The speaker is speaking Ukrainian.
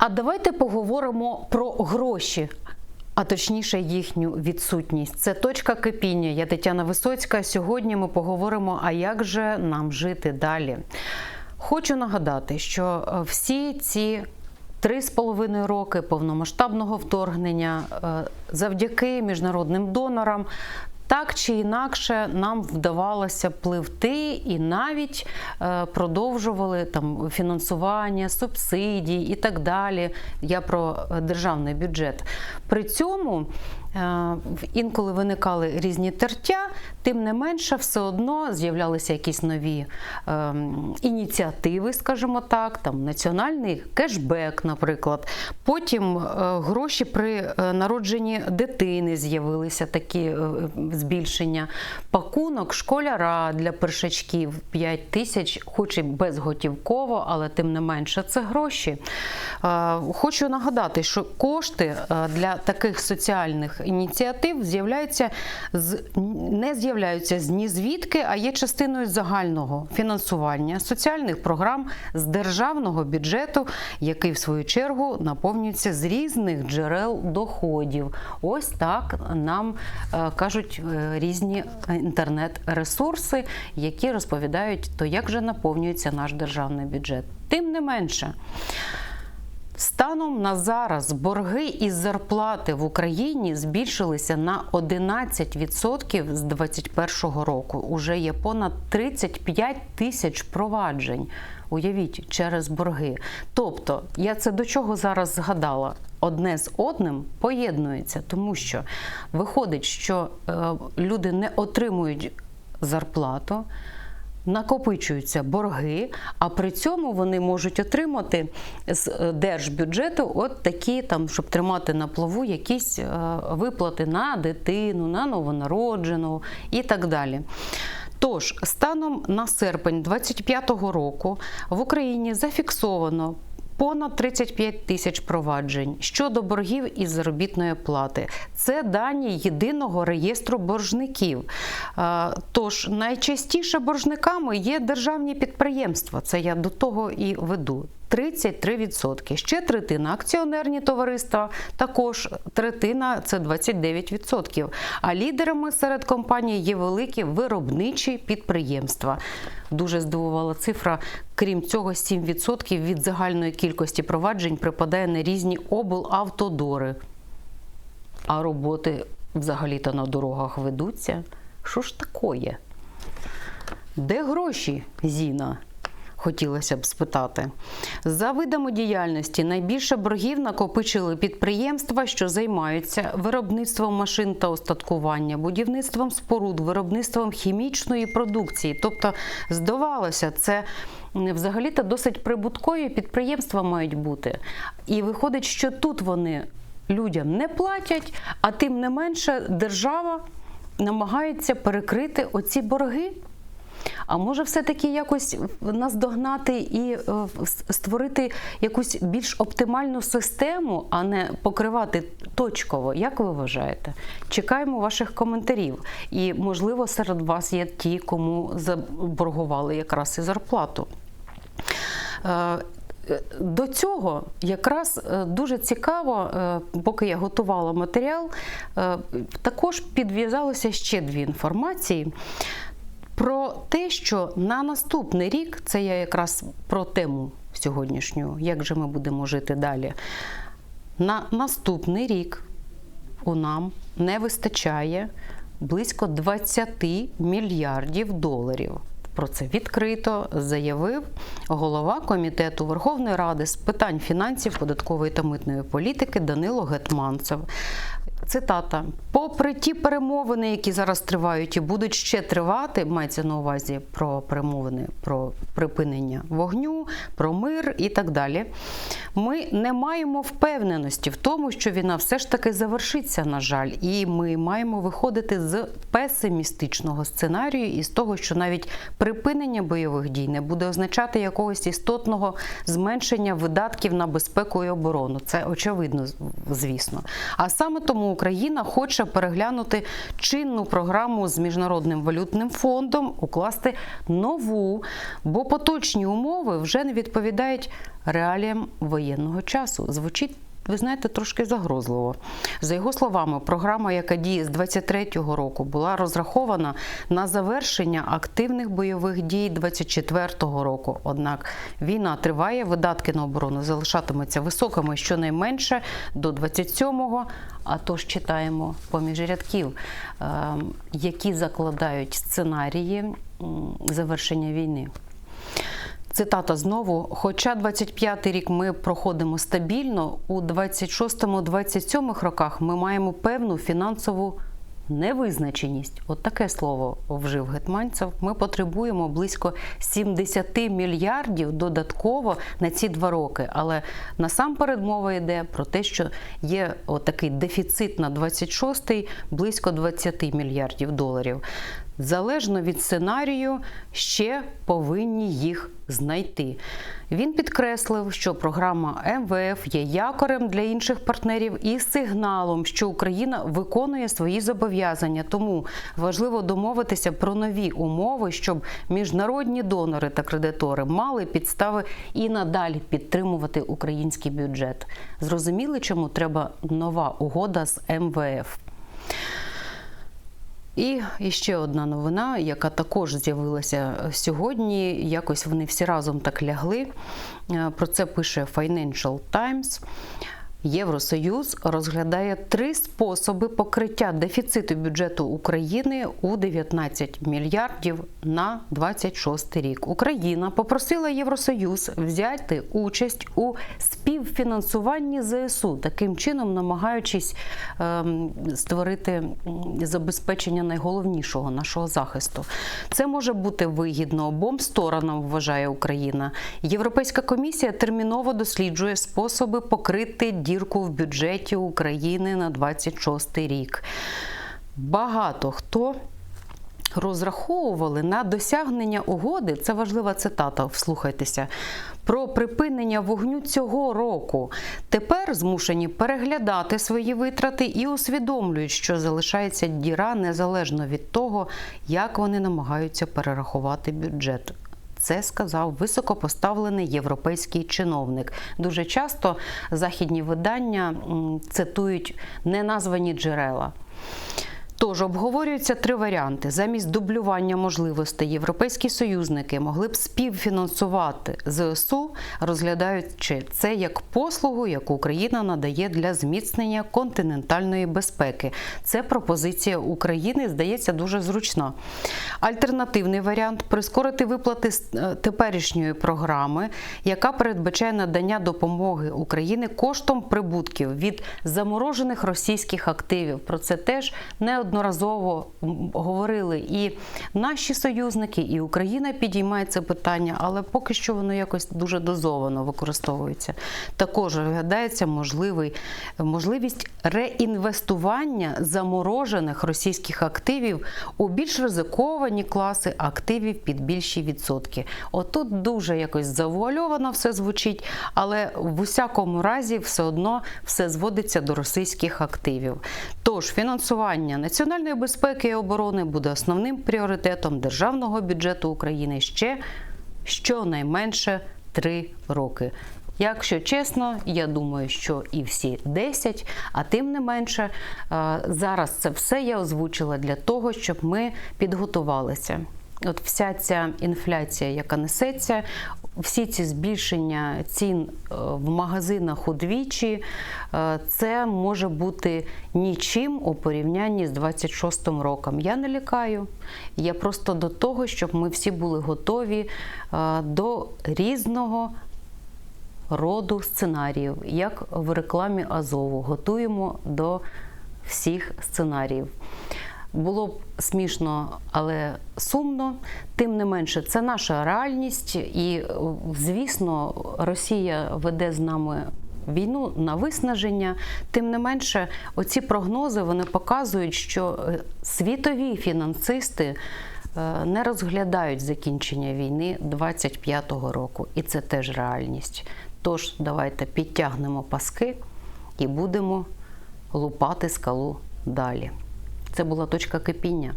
А давайте поговоримо про гроші. А точніше, їхню відсутність. Це точка кипіння. Я Тетяна Висоцька. Сьогодні ми поговоримо, а як же нам жити далі. Хочу нагадати, що е, всі ці три з половиною роки повномасштабного вторгнення е, завдяки міжнародним донорам. Так чи інакше нам вдавалося пливти і навіть е, продовжували там фінансування, субсидії і так далі. Я про е, державний бюджет. При цьому інколи виникали різні тертя, тим не менше, все одно з'являлися якісь нові е, ініціативи, скажімо так, там національний кешбек, наприклад. Потім е, гроші при е, народженні дитини з'явилися такі е, збільшення. Пакунок школяра для першачків 5 тисяч, хоч і безготівково, але тим не менше це гроші. Е, Хочу нагадати, що кошти е, для таких соціальних ініціатив з'являються з не з'являються з ні звідки, а є частиною загального фінансування соціальних програм з державного бюджету, який в свою чергу наповнюється з різних джерел доходів. Ось так нам е, кажуть е, різні інтернет-ресурси, які розповідають, то як же наповнюється наш державний бюджет. Тим не менше. Станом на зараз борги із зарплати в Україні збільшилися на 11% з 2021 року. Уже є понад 35 тисяч проваджень. Уявіть, через борги. Тобто, я це до чого зараз згадала? Одне з одним поєднується, тому що виходить, що е, люди не отримують зарплату накопичуються борги, а при цьому вони можуть отримати з е, держбюджету от такі, там, щоб тримати на плаву якісь е, виплати на дитину, на новонароджену і так далі. Тож, станом на серпень 2025 року в Україні зафіксовано понад 35 тисяч проваджень щодо боргів із заробітної плати. Це дані єдиного реєстру боржників. Тож найчастіше боржниками є державні підприємства. Це я до того і веду. 33%. Ще третина акціонерні товариства, також третина це 29%. А лідерами серед компаній є великі виробничі підприємства. Дуже здивувала цифра. Крім цього, 7% від загальної кількості проваджень припадає на різні облавтодори. А роботи взагалі-то на дорогах ведуться. Що ж такое? Де гроші, Зіна? Хотілося б спитати. За видами діяльності найбільше боргів накопичили підприємства, що займаються виробництвом машин та остаткування, будівництвом споруд, виробництвом хімічної продукції. Тобто, здавалося, це взагалі-то досить прибуткові підприємства мають бути. І виходить, що тут вони людям не платять, а тим не менше держава намагається перекрити оці борги. А може, все-таки якось наздогнати і е, створити якусь більш оптимальну систему, а не покривати точково. Як ви вважаєте? Чекаємо ваших коментарів. І, можливо, серед вас є ті, кому заборгували якраз і зарплату. Е, До цього якраз е, дуже цікаво, е, поки я готувала матеріал, е, також підв'язалося ще дві інформації про те, що на наступний рік, це я якраз про тему сьогоднішню, як же ми будемо жити далі. На наступний рік у нам не вистачає близько 20 мільярдів доларів. Про це відкрито заявив голова комітету Верховної Ради з питань фінансів, податкової та митної політики Данило Гетманцев. Цитата: попри ті перемовини, які зараз тривають і будуть ще тривати, мається на увазі про перемовини про припинення вогню, про мир і так далі. Ми не маємо впевненості в тому, що війна все ж таки завершиться, на жаль, і ми маємо виходити з песимістичного сценарію і з того, що навіть припинення бойових дій не буде означати якогось істотного зменшення видатків на безпеку і оборону. Це очевидно, звісно. А саме тому Україна хоче переглянути чинну програму з міжнародним валютним фондом, укласти нову, бо поточні умови вже не відповідають реаліям воєнного часу. Звучить. Ви знаєте, трошки загрозливо. За його словами, програма, яка діє з 23-го року, була розрахована на завершення активних бойових дій 24-го року. Однак війна триває, видатки на оборону залишатимуться високими щонайменше до 27-го. А тож читаємо поміж рядків, е, які закладають сценарії завершення війни. Цитата знову: хоча 25-й рік ми проходимо стабільно, у 26-27 роках ми маємо певну фінансову невизначеність. От таке слово вжив Гетманцев. Ми потребуємо близько 70 мільярдів додатково на ці два роки. Але насамперед мова йде про те, що є отакий дефіцит на 26-й близько 20 мільярдів доларів. Залежно від сценарію, ще повинні їх знайти. Він підкреслив, що програма МВФ є якорем для інших партнерів і сигналом, що Україна виконує свої зобов'язання. Тому важливо домовитися про нові умови, щоб міжнародні донори та кредитори мали підстави і надалі підтримувати український бюджет. Зрозуміли, чому треба нова угода з МВФ. І ще одна новина, яка також з'явилася сьогодні. Якось вони всі разом так лягли. Е, Про це пише Financial Times. Євросоюз розглядає три способи покриття дефіциту бюджету України у 19 мільярдів на 26 рік. Україна попросила Євросоюз взяти участь у співфінансуванні ЗСУ, таким чином намагаючись ем, створити забезпечення найголовнішого нашого захисту. Це може бути вигідно обом сторонам, вважає Україна. Європейська комісія терміново досліджує способи покрити дірку в бюджеті України на 26 рік. Багато хто розраховували на досягнення угоди. Це важлива цитата. Вслухайтеся. Про припинення вогню цього року тепер змушені переглядати свої витрати і усвідомлюють, що залишається діра незалежно від того, як вони намагаються перерахувати бюджет. Це сказав високопоставлений європейський чиновник. Дуже часто західні видання цитують неназвані джерела. Тож обговорюються три варіанти. Замість дублювання можливостей європейські союзники могли б співфінансувати ЗСУ, розглядаючи це як послугу, яку Україна надає для зміцнення континентальної безпеки. Це пропозиція України, здається, дуже зручна. Альтернативний варіант прискорити виплати з е, теперішньої програми, яка передбачає надання допомоги Україні коштом прибутків від заморожених російських активів. Про це теж неодноразово говорили і наші союзники, і Україна підіймає це питання, але поки що воно якось дуже дозовано використовується. Також розглядається можливість реінвестування заморожених російських активів у більш ризиковані класи активів під більші відсотки. Отут дуже якось завуальовано все звучить, але в усякому разі все одно все зводиться до російських активів. Тож фінансування національної безпеки і оборони буде основним пріоритетом державного бюджету України ще щонайменше три роки. Якщо чесно, я думаю, що і всі 10, а тим не менше, е, зараз це все я озвучила для того, щоб ми підготувалися. От вся ця інфляція, яка несеться, всі ці збільшення цін е, в магазинах удвічі, е, це може бути нічим у порівнянні з 26-м роком. Я не лякаю. Я просто до того, щоб ми всі були готові е, до різного роду сценаріїв, як в рекламі Азову. Готуємо до всіх сценаріїв. Було б смішно, але сумно. Тим не менше, це наша реальність, і звісно, Росія веде з нами. Війну на виснаження, тим не менше, оці прогнози вони показують, що е, світові фінансисти е, не розглядають закінчення війни 25-го року, і це теж реальність. Тож давайте підтягнемо паски і будемо лупати скалу далі. Це була точка кипіння.